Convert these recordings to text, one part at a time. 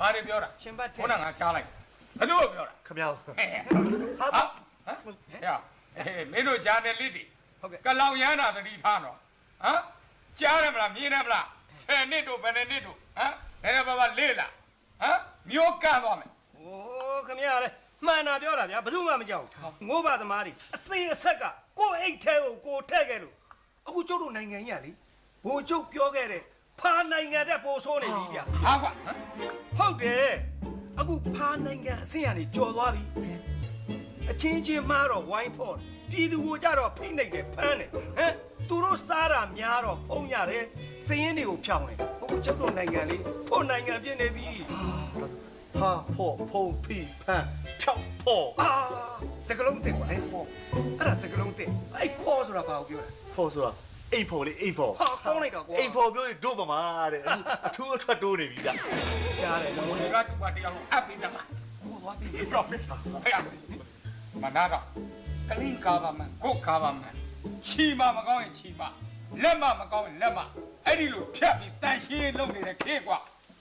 ဘာတွေပြောတာ ရှင်ဘတ်ထဲ ခုနကငါကြားလိုက်ဘယ်သူ့ကိုပြောတာ ခမရော ဟဲ့ဟာဟမ်ဟဲ့ဟေးမင်းတို့ဂျာနယ်လစ်တွေ ဟုတ်ကဲ့ ကလောင်ရမ်းတာသတိထားတော့ဟမ်ကြားရမလားမြင်ရမလား10နှစ်တို့ဘယ်နှစ်နှစ်တို့ဟမ်နည်းနည်းပါးပါးလေးလားဟမ်မျိုးကန့်သွားမယ် โอ้ခမရလေမှန်တာပြောတာဗျာဘယ်သူမှမကြောက်ဘူးငိုးပါသမားတွေအစိအဆက်ကကိုယ့်အိတ်ထဲကိုကိုယ်ထည့်ခဲ့လို့အခုကျုပ်တို့နိုင်ငံကြီးကလေဘိုလ်ချုပ်ပြောခဲ့တဲ့ ဖာနိုင်ငံတဲ့ပိုဆိုးနေပြီဗျာ ဟာကွာဟမ် ဟုတ်တယ်အခုဖာနိုင်ငံအဆင့်ကနေကြော်သွားပြီအချင်းချင်းမှားတော့ဝိုင်းဖော့ပြည်သူကိုကြတော့ဖိနှိပ်တယ်ဖမ်းတယ်ဟမ်သူတို့စားတာများတော့ပုံရတယ်စည်ရင်တွေကိုဖြောင်းတယ်အခုကျုပ်တို့နိုင်ငံလေးဖို့နိုင်ငံပြည့်နေပြီ ဟာဖော့ဖုံဖီဖန်ဖြောက်ဖော့ အာစကလုံးတင်ကွာအဲ့ဖောအဲ့ဒါစကလုံးတင်အဲ့ဖောဆိုတာဘာကိုပြောလဲ ဖော့ဆိုတာ အိတ်ဖော်လေးအိတ်ဖော်ဟာကောင်းလိုက်တော့ကွာအိတ်ဖော်ပြောရင်တို့ပမာတဲ့အခုအထူးအထွက်တိုးနေပြီဗျကြားတယ်နော်ဒီကတူပါတရားလုံးအပ်ပြီးသားဟိုသွားပြီဒီတော့ဟဲ့မနာတော့ကလင်းကာပါမန်ကိုကာပါမန်ချီမမကောင်းရင်ချီမလက်မမကောင်းရင်လက်မအဲ့ဒီလိုဖြတ်ပြီးတန်ရှင်းလုပ်နေတဲ့ခေကွာ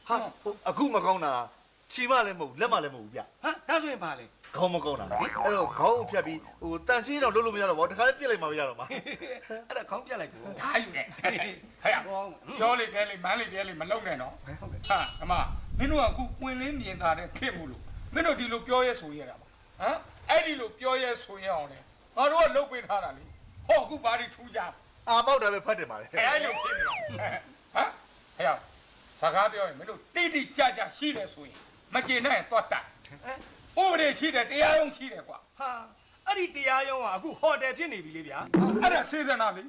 ဟာအခုမကောင်းတာချီမလည်းမဟုတ်လက်မလည်းမဟုတ်ဗျဟာဒါဆိုရင်ဘာလဲ ခေါင်းမကောင်းတာအဲ့တော့ခေါင်းကိုဖြတ်ပြီးဟိုတန်ရှင်းတော့လုပ်လို့မရတော့ဘာတခါလေးပြစ်လိုက်မှမရတော့မှာအဲ့ဒါခေါင်းပြက်လိုက်ကိုဒါယူနေဟဲ့ပြောလေခဲလေမန်းလေပြဲလေမလုံနဲ့နော်ဟာအမမင်းတို့ကအခုပွင့်လင်းမြင်သာတဲ့ခေမှုလို့မင်းတို့ဒီလိုပြောရဲဆိုရတာပါဟမ်အဲ့ဒီလိုပြောရဲဆိုရအောင်လေငါတို့ကလုတ်ပေးထားတာလေဟောအခုဘာတွေထူးကြအာပေါက်တာပဲဖတ်တယ်ပါလေအဲ့လိုဖြစ်နေတာဟမ်ဟဲ့စကားပြောရင်မင်းတို့တိတိကျကျရှိတယ်ဆိုရင်မကျေနပ်ရင်တော့တတ် ဥပဒေရှိတယ်တရားရုံးရှိတယ်ကွာဟာအဲ့ဒီတရားရုံးကအခုဟိုတယ်ဖြစ်နေပြီလေဗျာအဲ့ဒါစေတနာလေ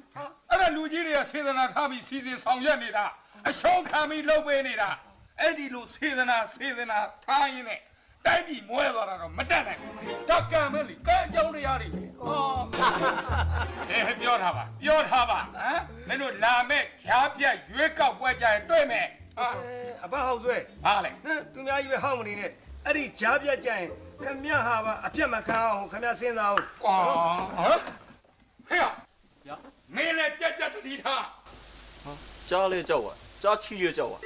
အဲ့ဒါလူကြီးတွေကစေတနာထားပြီးစီစဉ်ဆောင်ရွက်နေတာအရှုံးခံပြီးလုပ်ပေးနေတာအဲ့ဒီလိုစေတနာစေတနာထားရင်းနဲ့တိုက်ပြီးမွဲသွားတာတော့မတတ်နိုင်ဘူးတက်ကံပဲလေကဲအကြောင်းတရားတွေပဲဟောအေးပြောထားပါပြောထားပါဟမ်မင်းတို့လာမဲ့ဈာပြတ်ရွေးကောက်ပွဲကြရင်တွေ့မယ်ဟာအဲအဘဟောက်ဆွဲဟာလေဟမ်သူများကြီးပဲဟောက်မနေနဲ့ အဲ့ဒီကြားပြက်ကြရင်ခမရဟာပါအပြတ်မခံအောင်ခမရစဉ်းစားအောင် ကွာဟမ်ဟဲ့မင်းလည်းကြက်ကြက်တတိထား ကြားလဲကြောက်ပါကြားချီရကြောက်ပါ